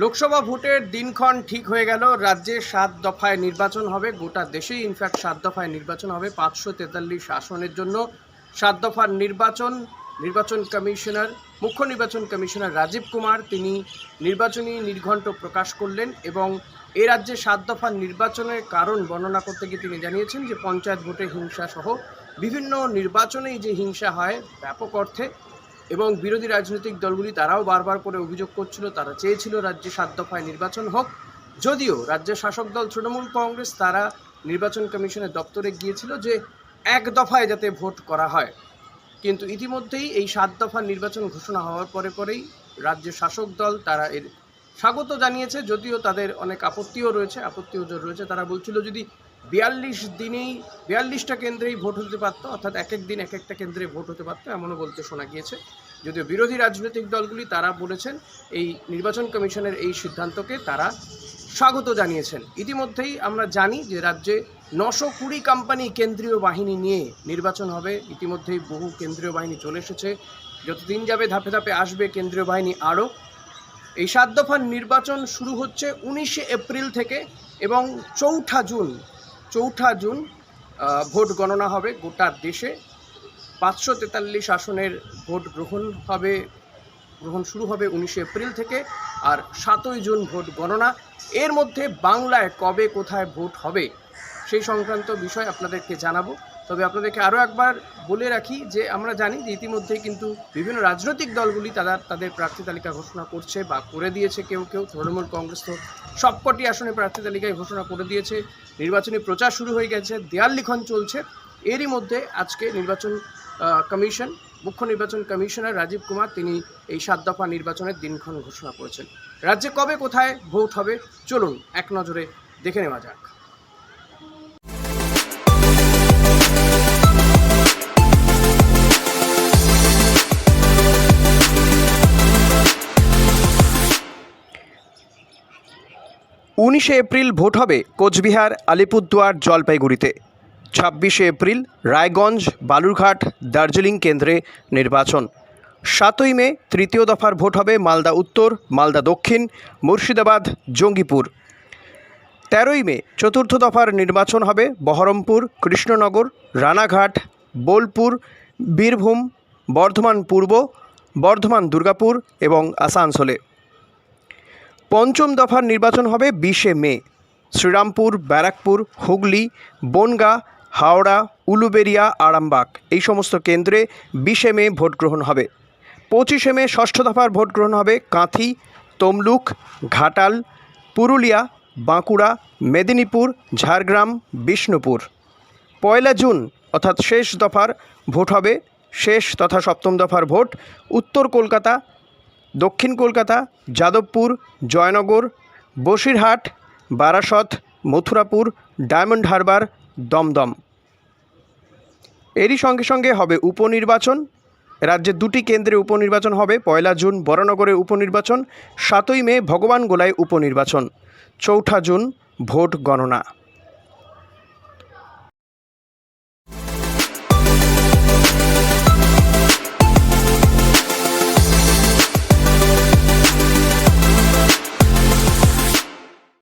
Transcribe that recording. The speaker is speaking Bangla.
লোকসভা ভোটের দিনক্ষণ ঠিক হয়ে গেল। রাজ্যে সাত দফায় নির্বাচন হবে, গোটা দেশেই ইনফ্যাক্ট সাত দফায় নির্বাচন হবে, পাঁচশো তেতাল্লিশ আসনের জন্য। সাত দফার নির্বাচন নির্বাচন কমিশনার, মুখ্য নির্বাচন কমিশনার রাজীব কুমার, তিনি নির্বাচনী নির্ঘণ্ট প্রকাশ করলেন এবং এ রাজ্যে সাত দফার নির্বাচনের কারণ বর্ণনা করতে গিয়ে তিনি জানিয়েছেন যে পঞ্চায়েত ভোটে হিংসা সহ বিভিন্ন নির্বাচনেই যে হিংসা হয়, ব্যাপক অর্থে এবং বিরোধী রাজনৈতিক দলগুলি তারাও বারবার করে অভিযোগ করছিল, তারা চেয়েছিল রাজ্যে সাত দফায় নির্বাচন হোক। যদিও রাজ্যের শাসক দল তৃণমূল কংগ্রেস, তারা নির্বাচন কমিশনের দপ্তরে গিয়েছিল যে এক দফায় যাতে ভোট করা হয়। কিন্তু ইতিমধ্যেই এই সাত দফার নির্বাচন ঘোষণা হওয়ার পরে পরেই রাজ্যের শাসক দল, তারা এর স্বাগত জানিয়েছে। যদিও তাদের অনেক আপত্তিও রয়েছে, আপত্তি ওজোর রয়েছে। তারা বলছিল যদি বিয়াল্লিশ দিনেই, বিয়াল্লিশটা কেন্দ্রেই ভোট হতে পারতো, অর্থাৎ এক এক দিন এক একটা কেন্দ্রে ভোট হতে পারতো, এমনও বলতে শোনা গিয়েছে। যদিও বিরোধী রাজনৈতিক দলগুলি তারা বলেছেন, এই নির্বাচন কমিশনের এই সিদ্ধান্তকে তারা স্বাগত জানিয়েছেন। ইতিমধ্যেই আমরা জানি যে রাজ্যে নশো কুড়ি কোম্পানি কেন্দ্রীয় বাহিনী নিয়ে নির্বাচন হবে। ইতিমধ্যেই বহু কেন্দ্রীয় বাহিনী চলে এসেছে। যতদিন যাবে ধাপে ধাপে আসবে কেন্দ্রীয় বাহিনী আরও। এই সাত দফার নির্বাচন শুরু হচ্ছে উনিশে এপ্রিল থেকে এবং চৌঠা জুন চৌঠা জুন ভোট গণনা হবে গোটা দেশে। পাঁচশো তেতাল্লিশ আসনের ভোট গ্রহণ হবে, গ্রহণ শুরু হবে উনিশে এপ্রিল থেকে, আর সাতই জুন ভোট গণনা। এর মধ্যে বাংলায় কবে কোথায় ভোট হবে সেই সংক্রান্ত বিষয় আপনাদেরকে জানাব। তবে আপনাদেরকে আরও একবার বলে রাখি যে আমরা জানি যে ইতিমধ্যে কিন্তু বিভিন্ন রাজনৈতিক দলগুলি তারা তাদের প্রার্থী তালিকা ঘোষণা করছে বা করে দিয়েছে, কেউ কেউ তৃণমূল কংগ্রেস তো সবকটি আসনে প্রার্থী তালিকায় ঘোষণা করে দিয়েছে। নির্বাচনী প্রচার শুরু হয়ে গেছে, দেয়াল লিখন চলছে। এরই মধ্যে আজকে নির্বাচন কমিশন, মুখ্য নির্বাচন কমিশনার রাজীব কুমার তিনি এই সাত দফা নির্বাচনের দিনক্ষণ ঘোষণা করেছেন। রাজ্যে কবে কোথায় ভোট হবে? চলুন এক নজরে দেখে নেওয়া যাক। উনিশে এপ্রিল ভোট হবে কোচবিহার, আলিপুরদুয়ার, জলপাইগুড়িতে। ছাব্বিশে এপ্রিল রায়গঞ্জ, বালুরঘাট, দার্জিলিং কেন্দ্রে নির্বাচন। সাতই মে তৃতীয় দফার ভোট হবে মালদা উত্তর, মালদা দক্ষিণ, মুর্শিদাবাদ, জঙ্গিপুর। তেরোই মে চতুর্থ দফার নির্বাচন হবে বহরমপুর, কৃষ্ণনগর, রানাঘাট, বোলপুর, বীরভূম, বর্ধমান পূর্ব, বর্ধমান দুর্গাপুর এবং আসানসোলে। পঞ্চম দফার নির্বাচন হবে বিশে মে। শ্রীরামপুর, ব্যারাকপুর, হুগলি, বনগা, হাওড়া, উলুবেরিয়া, আরামবাগ। এই সমস্ত কেন্দ্রে বিশে মে ভোট গ্রহণ হবে। পঁচিশে মে ষষ্ঠ দফার ভোট গ্রহণ হবে কাঁথি, তমলুক, ঘাটাল, পুরুলিয়া, বাঁকুড়া, মেদিনীপুর, ঝাড়গ্রাম, বিষ্ণুপুর। পয়লা জুন, অর্থাৎ শেষ দফার ভোট হবে। শেষ তথা সপ্তম দফার ভোট উত্তর কলকাতা দক্ষিণ কলকাতা, যাদবপুর, জয়নগর, বসিরহাট, বারাসত, মথুরাপুর, ডায়মন্ড হারবার, দমদম। এরই সঙ্গে সঙ্গে হবে উপনির্বাচন। রাজ্যে দুটি কেন্দ্রে উপনির্বাচন হবে। পয়লা জুন বরানগরে উপনির্বাচন, সাতই মে ভগবান গোলায় উপনির্বাচন। চৌঠা জুন ভোট গণনা।